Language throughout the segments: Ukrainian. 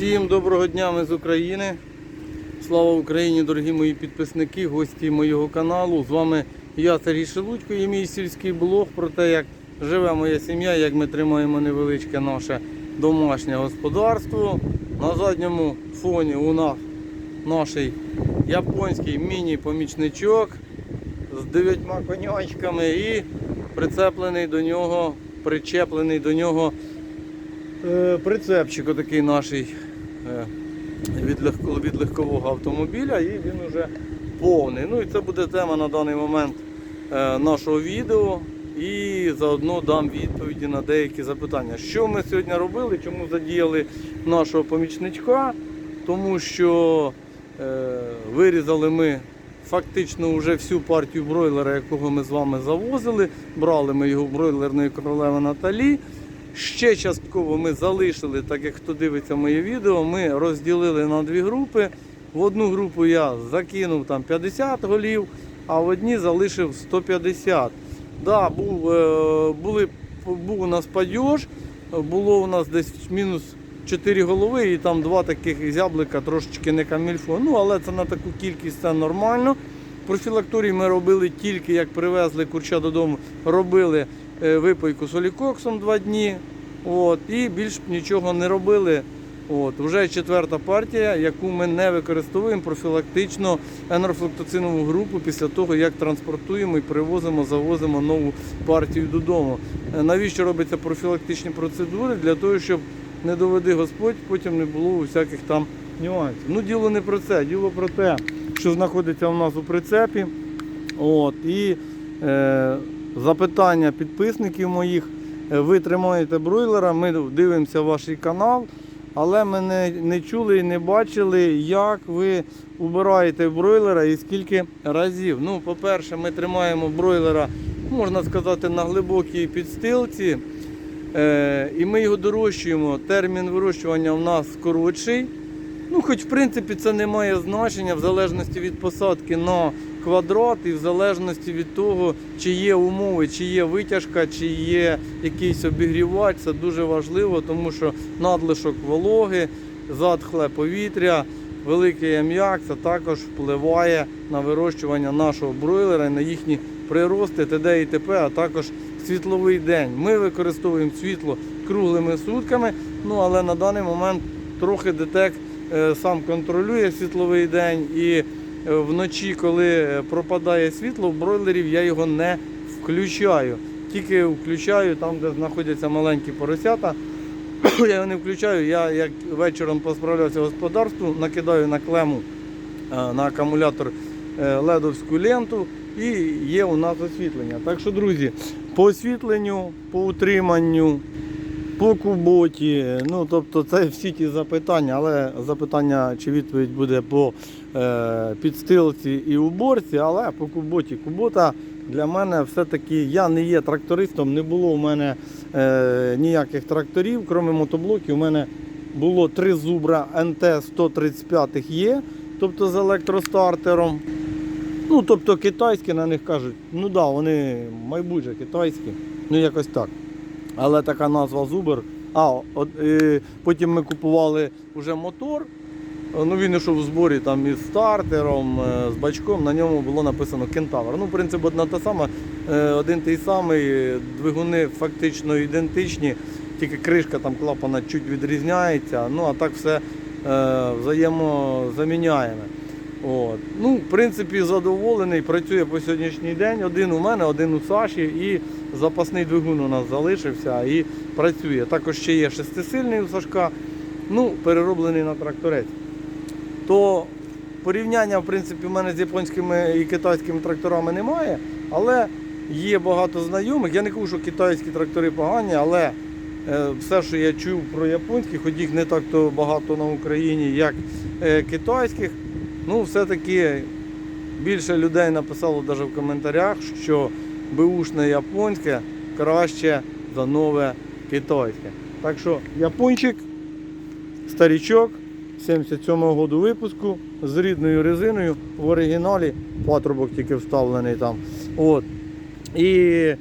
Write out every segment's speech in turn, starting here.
Всім доброго дня ми з України. Слава Україні, дорогі мої підписники, гості моєго каналу. З вами я, Сергій Шелудько, і мій сільський блог про те, як живе моя сім'я, як ми тримаємо невеличке наше домашнє господарство. На задньому фоні у нас наш японський міні-помічничок з дев'ятьма конячками і прицеплений до нього, причеплений до нього Е, Прицепчик отакий наш від, легко, від легкового автомобіля і він вже повний. Ну і це буде тема на даний момент е, нашого відео. І заодно дам відповіді на деякі запитання. Що ми сьогодні робили, чому задіяли нашого помічничка? Тому що е, вирізали ми фактично вже всю партію бройлера, якого ми з вами завозили. Брали ми його бройлерної королеви Наталі. Ще частково ми залишили, так як хто дивиться моє відео, ми розділили на дві групи. В одну групу я закинув там 50 голів, а в одній залишив 150. Да, був, е, були, був у нас падьож, було у нас десь мінус 4 голови і там два таких зяблика, трошечки не камільфо. Ну, але це на таку кількість це нормально. Профілакторій ми робили тільки як привезли курча додому, робили е, солікоксом два дні. От, і більш нічого не робили. От, вже четверта партія, яку ми не використовуємо профілактично енерфлуктоцинову групу після того, як транспортуємо і привозимо, завозимо нову партію додому. Е, Навіщо робляться профілактичні процедури? Для того, щоб не доведи Господь, потім не було усяких там нюансів. Ну, діло не про це, діло про те, що знаходиться у нас у прицепі. От, і е, запитання підписників моїх. Е, Ви тримаєте бройлера, ми дивимося ваш канал, але ми не, не чули і не бачили, як ви убираєте бройлера і скільки разів. Ну, по-перше, ми тримаємо бройлера, можна сказати, на глибокій підстилці. Е, і ми його дорощуємо. Термін вирощування у нас коротший. Ну, хоч в принципі це не має значення в залежності від посадки на квадрат і в залежності від того, чи є умови, чи є витяжка, чи є якийсь обігрівач. Це дуже важливо, тому що надлишок вологи, затхле повітря, великий ам'як це також впливає на вирощування нашого бройлера, і на їхні прирости, т.д. і т.п., а також світловий день. Ми використовуємо світло круглими сутками, ну але на даний момент трохи детект сам контролює світловий день і е, вночі, коли е, пропадає світло, в бройлерів я його не включаю. Тільки включаю там, де знаходяться маленькі поросята. Я його не включаю. Я як вечором посправлявся господарству, накидаю на клему е, на акумулятор е, ледовську ленту і є у нас освітлення. Так що, друзі, по освітленню, по утриманню, по куботі, ну тобто це всі ті запитання, але запитання чи відповідь буде по е, підстилці і уборці, але по куботі. Кубота для мене все-таки я не є трактористом, не було у мене е, ніяких тракторів, крім мотоблоків. У мене було три зубра НТ 135 є, тобто з електростартером. Ну, тобто китайські на них кажуть, ну так, да, вони майбутнє китайські, ну якось так. Але така назва Зубер. А, от, е, потім ми купували вже мотор. Ну, він йшов в зборі там із стартером, е, з бачком, на ньому було написано Кентавр. Ну, принципі, одна та сама, е, один той самий, двигуни фактично ідентичні, тільки кришка там клапана чуть відрізняється, ну а так все взаємозаміняємо. От. Ну, в принципі, задоволений, працює по сьогоднішній день. Один у мене, один у Саші і запасний двигун у нас залишився і працює. Також ще є шестисильний у Сашка, ну, перероблений на тракторець. То порівняння, в принципі, в мене з японськими і китайськими тракторами немає, але є багато знайомих. Я не кажу, що китайські трактори погані, але е, все, що я чув про японські, хоч їх не так то багато на Україні, як е, китайських, ну, все-таки більше людей написало навіть в коментарях, що беушне японське краще за нове китайське. Так що япончик, старічок, 77-го году випуску з рідною резиною в оригіналі, патрубок тільки вставлений там. От. І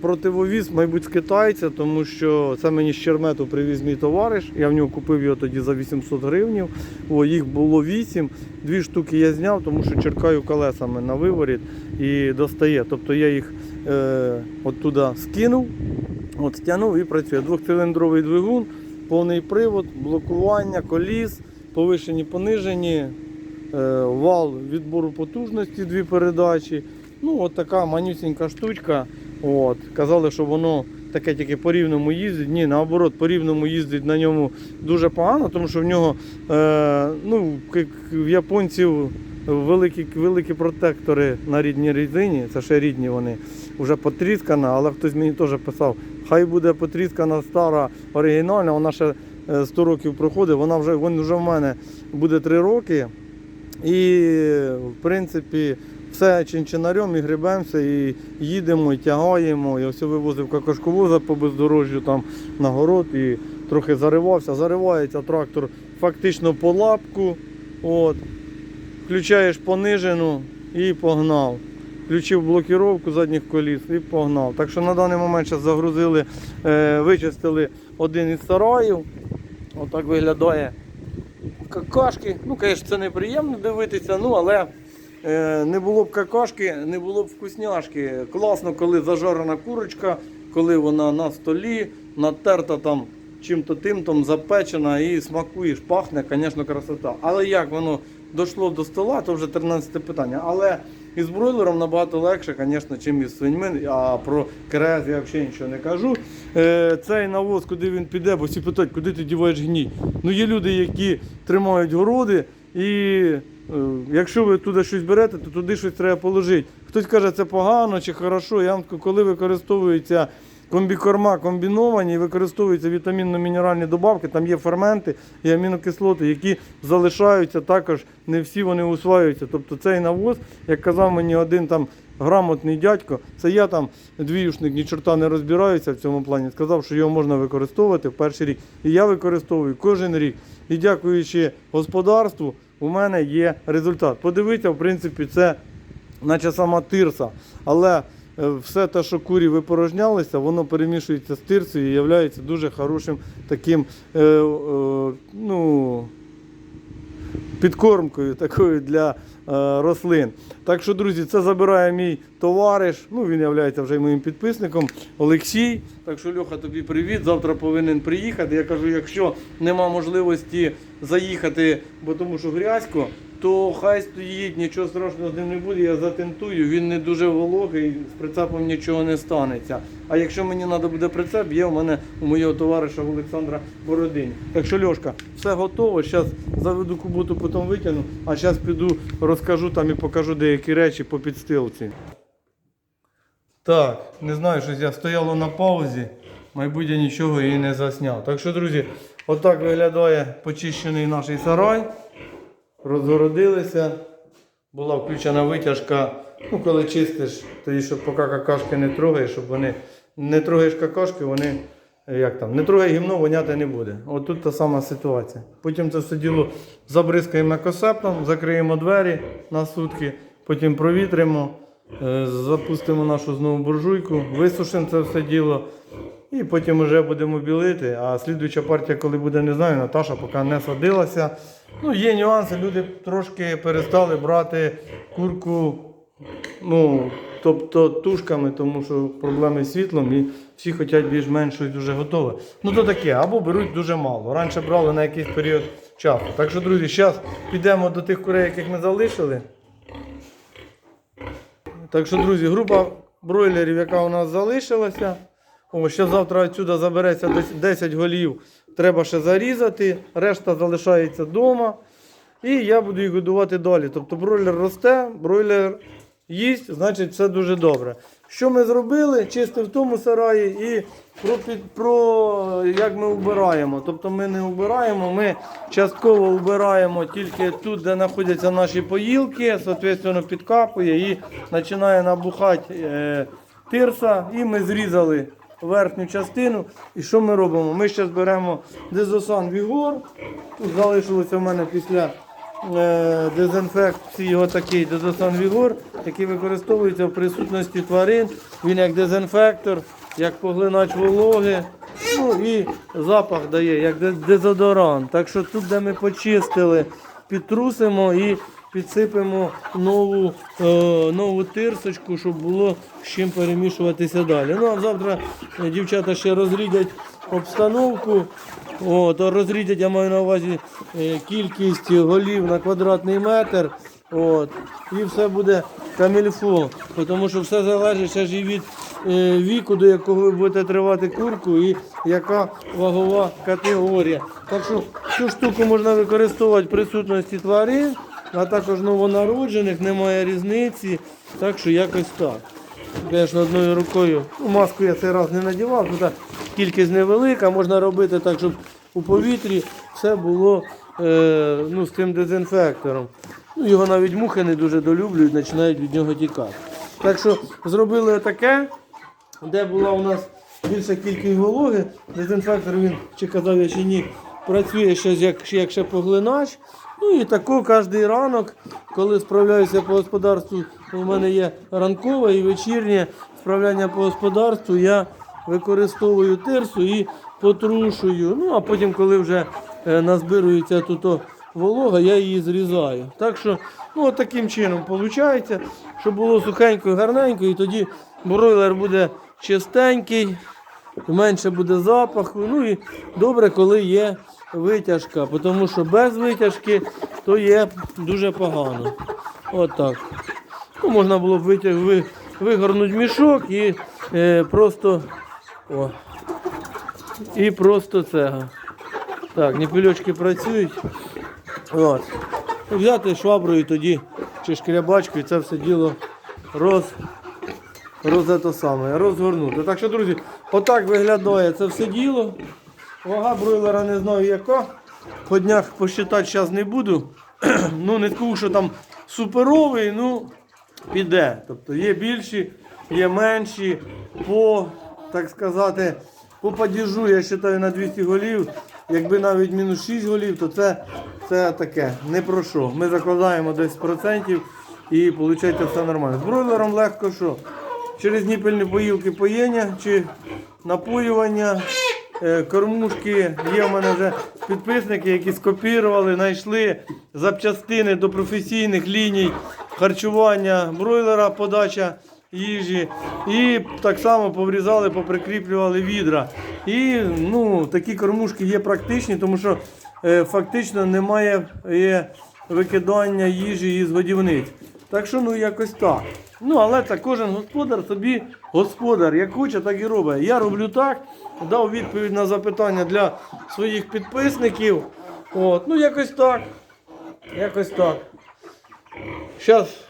Противовіз, мабуть, з китайця, тому що це мені з Чермету привіз мій товариш. Я в нього купив його тоді за 800 гривнів. О, їх було 8. Дві штуки я зняв, тому що черкаю колесами на виворіт і достає. Тобто я їх е, оттуда скинув, от стягнув і працює. Двохциліндровий двигун, повний привод, блокування, коліс, повишені, понижені, е, вал відбору потужності, дві передачі. Ну, от така манюсінька штучка. От. Казали, що воно таке тільки по рівному їздить. Ні, наоборот, по рівному їздить на ньому дуже погано, тому що в нього е, ну, як в японців великі, великі протектори на рідній резині, це ще рідні вони, вже потріскана, але хтось мені теж писав, хай буде потріскана стара оригінальна, вона ще е, 100 років проходить, вона вже, вон вже в мене буде 3 роки. І в принципі все чинчинарем і грибемося, і їдемо, і тягаємо. Я все вивозив какашковоза по бездорожжю там на город і трохи заривався. Заривається трактор фактично по лапку. От. Включаєш понижену і погнав. Включив блокіровку задніх коліс і погнав. Так що на даний момент зараз загрузили, е, вичистили один із сараїв. Отак виглядає какашки. Ну, звісно, це неприємно дивитися, ну але не було б какашки, не було б вкусняшки. Класно, коли зажарена курочка, коли вона на столі, натерта там чим-то тим там запечена і смакуєш, пахне, звісно, красота. Але як воно дійшло до стола, то вже 13 питання. Але із бройлером набагато легше, звісно, чим із свиньми, а про КРС я взагалі нічого не кажу. Е, цей навоз, куди він піде, бо всі питають, куди ти діваєш гній. Ну є люди, які тримають городи, і е, якщо ви туди щось берете, то туди щось треба положити. Хтось каже, це погано чи хорошо. Я вам коли використовується комбікорма комбіновані використовуються вітамінно-мінеральні добавки, там є ферменти і амінокислоти, які залишаються також, не всі вони усваюються. Тобто цей навоз, як казав мені один там грамотний дядько, це я там двіюшник, ні чорта не розбираюся в цьому плані. Сказав, що його можна використовувати в перший рік. І я використовую кожен рік. І дякуючи господарству, у мене є результат. Подивіться, в принципі, це наче сама тирса. Але е, все те, що курі випорожнялися, воно перемішується з тирсою і є дуже хорошим таким е, е, ну, підкормкою такою для е, рослин. Так що, друзі, це забирає мій товариш. Ну, він є вже моїм підписником Олексій. Так що, Льоха, тобі привіт. Завтра повинен приїхати. Я кажу, якщо нема можливості заїхати, бо тому що грязько, то хай стоїть, нічого страшного з ним не буде, я затентую, він не дуже вологий, з прицепом нічого не станеться. А якщо мені треба буде прицеп, є у мене у моєго товариша Олександра Бородині. Так що, Льошка, все готово. Зараз заведу куботу, потім витягну, а зараз піду розкажу там і покажу деякі речі по підстилці. Так, не знаю, щось я стояло на паузі, мабуть, нічого і не засняв. Так що, друзі, отак виглядає почищений наш сарай. Розгородилися. Була включена витяжка. Ну, коли чистиш, тоді, щоб поки какашки не трогаєш, щоб вони не трогаєш какашки, вони е, як там, не трогай гімно, воняти не буде. От тут та сама ситуація. Потім це все діло забризкаємо екосептом, закриємо двері на сутки, потім провітримо, е, запустимо нашу знову буржуйку, висушимо це все діло. І потім вже будемо білити. А слідуюча партія, коли буде, не знаю, Наташа поки не садилася. Ну, є нюанси, люди трошки перестали брати курку, ну, тобто тушками, тому що проблеми з світлом і всі хочуть більш-менш щось дуже готове. Ну то таке, або беруть дуже мало. Раніше брали на якийсь період часу. Так що, друзі, зараз підемо до тих курей, яких ми залишили. Так що, друзі, група бройлерів, яка у нас залишилася. О, ще завтра відсюди забереться 10 голів. Треба ще зарізати, решта залишається вдома. І я буду їх годувати далі. Тобто бройлер росте, бройлер їсть, значить все дуже добре. Що ми зробили? Чисто в тому сараї і про, про як ми вбираємо. Тобто ми не вбираємо, ми частково вбираємо тільки тут, де знаходяться наші поїлки, соответственно, підкапує і починає набухати е, тирса. І ми зрізали верхню частину. І що ми робимо? Ми зараз беремо дезосан Вігор. Тут залишилося в мене після дезінфекції його такий дезосан який використовується в присутності тварин. Він як дезінфектор, як поглинач вологи. Ну і запах дає, як дезодорант. Так що тут, де ми почистили, підтрусимо і підсипемо нову, е, нову тирсочку, щоб було з чим перемішуватися далі. Ну а завтра е, дівчата ще розрідять обстановку. А розрідять, я маю на увазі е, кількість голів на квадратний метр. От, і все буде камільфо, тому що все залежить ще ж і від е, віку, до якого ви будете тривати курку, і яка вагова категорія. Так що цю штуку можна використовувати в присутності тварин, а також новонароджених, немає різниці. Так що якось так. Звісно, одною рукою. Ну, маску я цей раз не надівав, тут кількість невелика, можна робити так, щоб у повітрі все було е, ну, з цим дезінфектором. Ну, його навіть мухи не дуже долюблюють, починають від нього тікати. Так що зробили таке, де була у нас більша кількість вологи. Дезінфектор він, чи казав я чи ні, працює ще як, як ще поглинач. Ну і тако кожен ранок, коли справляюся по господарству, у мене є ранкове і вечірнє справляння по господарству, я використовую тирсу і потрушую. Ну а потім, коли вже е, назбирується тут волога, я її зрізаю. Так що, ну от таким чином виходить, щоб було сухенько і гарненько, і тоді бройлер буде чистенький, менше буде запаху. Ну і добре, коли є витяжка, тому що без витяжки то є дуже погано. От так. Ну, можна було б витяг, ви, вигорнути мішок і е, просто. О, і просто це. Так, ніпільочки працюють. От. Взяти шваброю тоді чи шкрябачкою це все діло роз, роз, це саме, розгорнути. Так що, друзі, отак виглядає це все діло. Вага бройлера не знаю яка. По днях посчитати зараз не буду. ну, не скажу, що там суперовий, ну піде. Тобто є більші, є менші. По, так сказати, по падіжу, я вважаю, на 200 голів. Якби навіть мінус 6 голів, то це, це таке, не про що. Ми закладаємо 10% і виходить все нормально. З бройлером легко що? Через ніпельні поїлки поєння чи напоювання. Е, Кормушки є в мене вже підписники, які скопірували, знайшли запчастини до професійних ліній харчування бройлера, подача їжі. І так само поврізали, поприкріплювали відра. І ну, такі кормушки є практичні, тому що е, фактично немає є, викидання їжі із годівниць. Так що ну якось так. Ну, але це кожен господар собі господар. Як хоче, так і робить. Я роблю так, дав відповідь на запитання для своїх підписників. От, ну якось так. Якось так. Зараз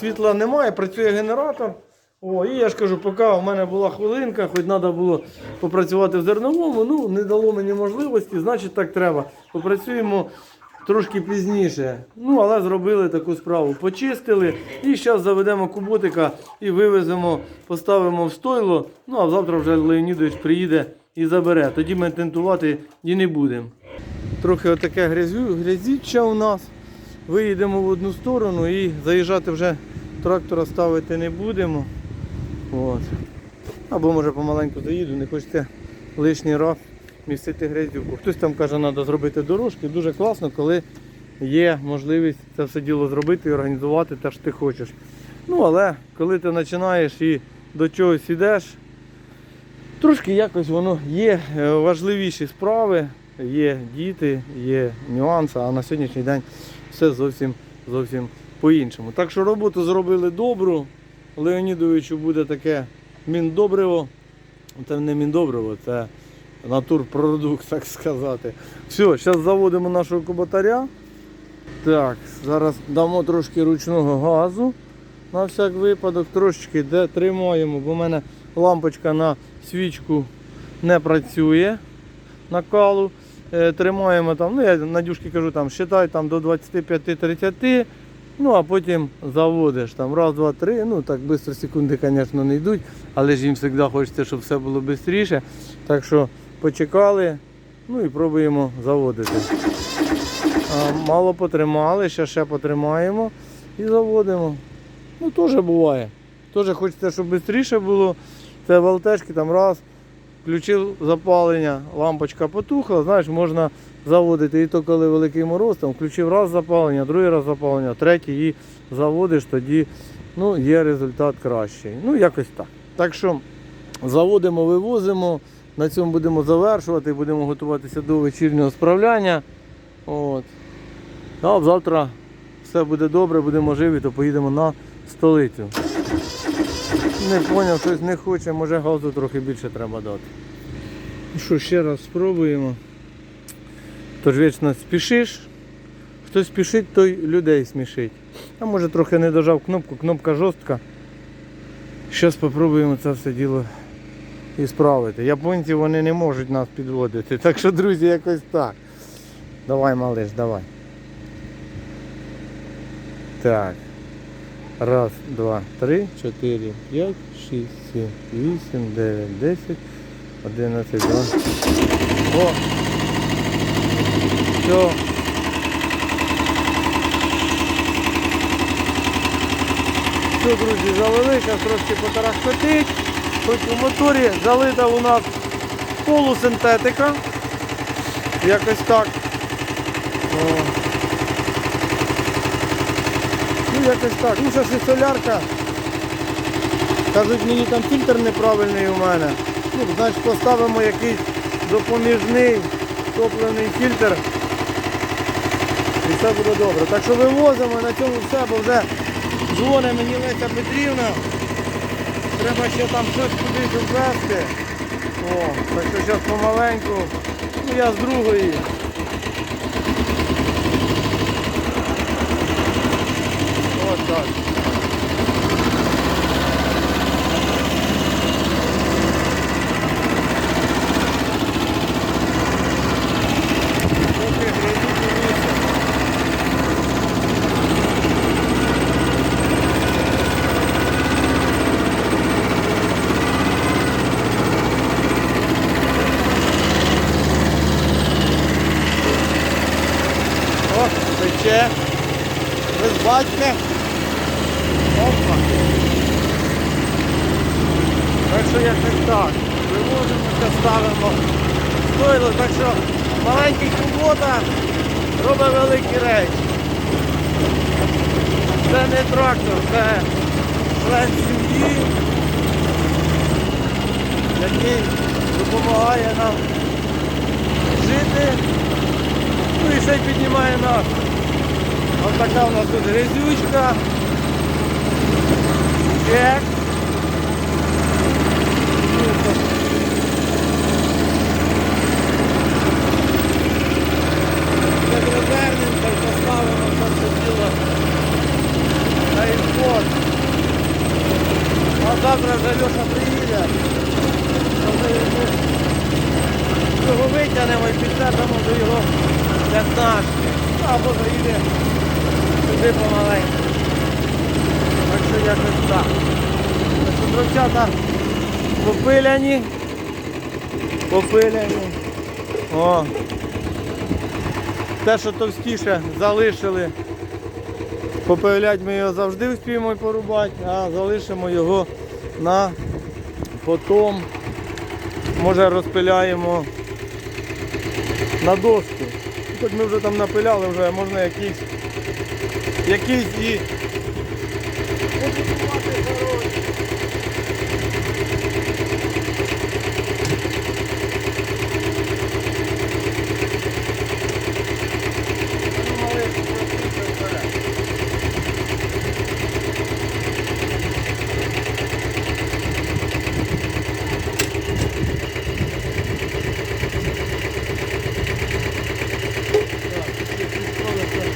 світла немає, працює генератор. О, і я ж кажу, поки у мене була хвилинка, хоч треба було попрацювати в зерновому, ну не дало мені можливості, значить так треба. Попрацюємо трошки пізніше. Ну, але зробили таку справу. Почистили і зараз заведемо куботика і вивеземо, поставимо в стойло. Ну а завтра вже Леонідович приїде і забере. Тоді ми тентувати і не будемо. Трохи отаке грязю, грязіччя у нас. Виїдемо в одну сторону і заїжджати вже трактора ставити не будемо. От. Або може помаленьку заїду, не хочеться лишній раз містити грязюку. Хтось там каже, треба зробити дорожки. Дуже класно, коли є можливість це все діло зробити і організувати те, що ти хочеш. Ну, але коли ти починаєш і до чогось ідеш, трошки якось воно є е, важливіші справи, є діти, є нюанси, а на сьогоднішній день все зовсім зовсім по-іншому. Так що роботу зробили добру. Леонідовичу буде таке міндобриво. Це не міндобриво, це натурпродукт, так сказати. Все, зараз заводимо нашого куботаря. Так, зараз дамо трошки ручного газу на всяк випадок, трошечки де тримаємо, бо в мене лампочка на свічку не працює накалу. Е, Тримаємо там, ну я Надюшки кажу, там, считай там до 25-30, ну а потім заводиш там раз, два, три. Ну так швидко секунди, звісно, не йдуть, але ж їм завжди хочеться, щоб все було швидше. Так що почекали, ну і пробуємо заводити. Мало потримали, ще ще потримаємо і заводимо. Ну, теж буває. Теж хочеться, щоб швидше було. Це волтешки там раз, включив запалення, лампочка потухла, знаєш, можна заводити. І то коли великий мороз, там включив раз запалення, другий раз запалення, третій і заводиш, тоді ну, є результат кращий. Ну, якось так. Так що заводимо, вивозимо. На цьому будемо завершувати, будемо готуватися до вечірнього справляння. От. А завтра все буде добре, будемо живі, то поїдемо на столицю. Не зрозумів, щось не хоче, може газу трохи більше треба дати. Ну що, ще раз спробуємо. Тож вічно спішиш. Хто спішить, той людей смішить. А може трохи не дожав кнопку, кнопка жорстка. Зараз спробуємо це все діло і справити. Японці вони не можуть нас підводити. Так що, друзі, якось так. Давай, малиш, давай. Так. Раз, два, три, чотири, п'ять, шість, сім, вісім, дев'ять, десять, одинадцять, два. О! Все. Все, друзі, завели, зараз трошки потарахкотить. Хоч у моторі залита у нас полусинтетика. Якось так. О. Якось так. Ну зараз і солярка. Кажуть, мені там фільтр неправильний у мене. Ну, значить поставимо якийсь допоміжний топливний фільтр. І все буде добре. Так що вивозимо на цьому все, бо вже дзвонить мені Леся Петрівна. Треба ще там щось кудись ввести. О, так що зараз помаленьку. Ну я з другої. Ось так. Поки грязі дивіться. О, пече. Ви ж бачите? Опа. Так що якось так. Вивозимося, ставимо стойло, так що маленький кубота робить великі речі. Це не трактор, це член сім'ї, який допомагає нам жити. Ну і ще й піднімає нас. Ось така у нас тут грязючка. Чек. Як розвернемося і поставимо це все діло на імпорт. А завтра вже Льоша приїде. його витягнемо і підсадимо до його п'ятнашки. Або заїде сюди помаленьку. Так що якось так. Дровчата попиляні. Попиляні. О. Те, що товстіше залишили. Попилять ми його завжди успіємо порубати, а залишимо його на потом. Може розпиляємо на доску. Хоч ми вже там напиляли, вже можна якийсь якийсь і побудувати город. Ну, малий, просуйся вперед. Так, ще підправити.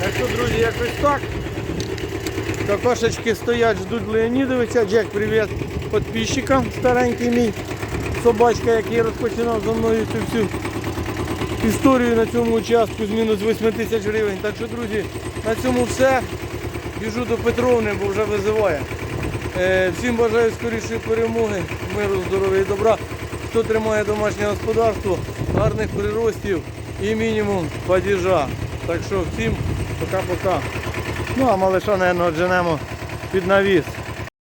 Так що, друзі, якось так. Кокошечки стоять, ждуть Леонідовича. Джек, привіт підписчикам, старенький мій собачка, який розпочинав за мною цю всю історію на цьому участку з мінус 8 тисяч гривень. Так що, друзі, на цьому все. біжу до Петровни, бо вже визиває. Е, всім бажаю скорішої перемоги, миру, здоров'я і добра. Хто тримає домашнє господарство, гарних приростів і мінімум падіжа. Так що всім пока-пока. Ну а малиша, мабуть, женемо під навіс.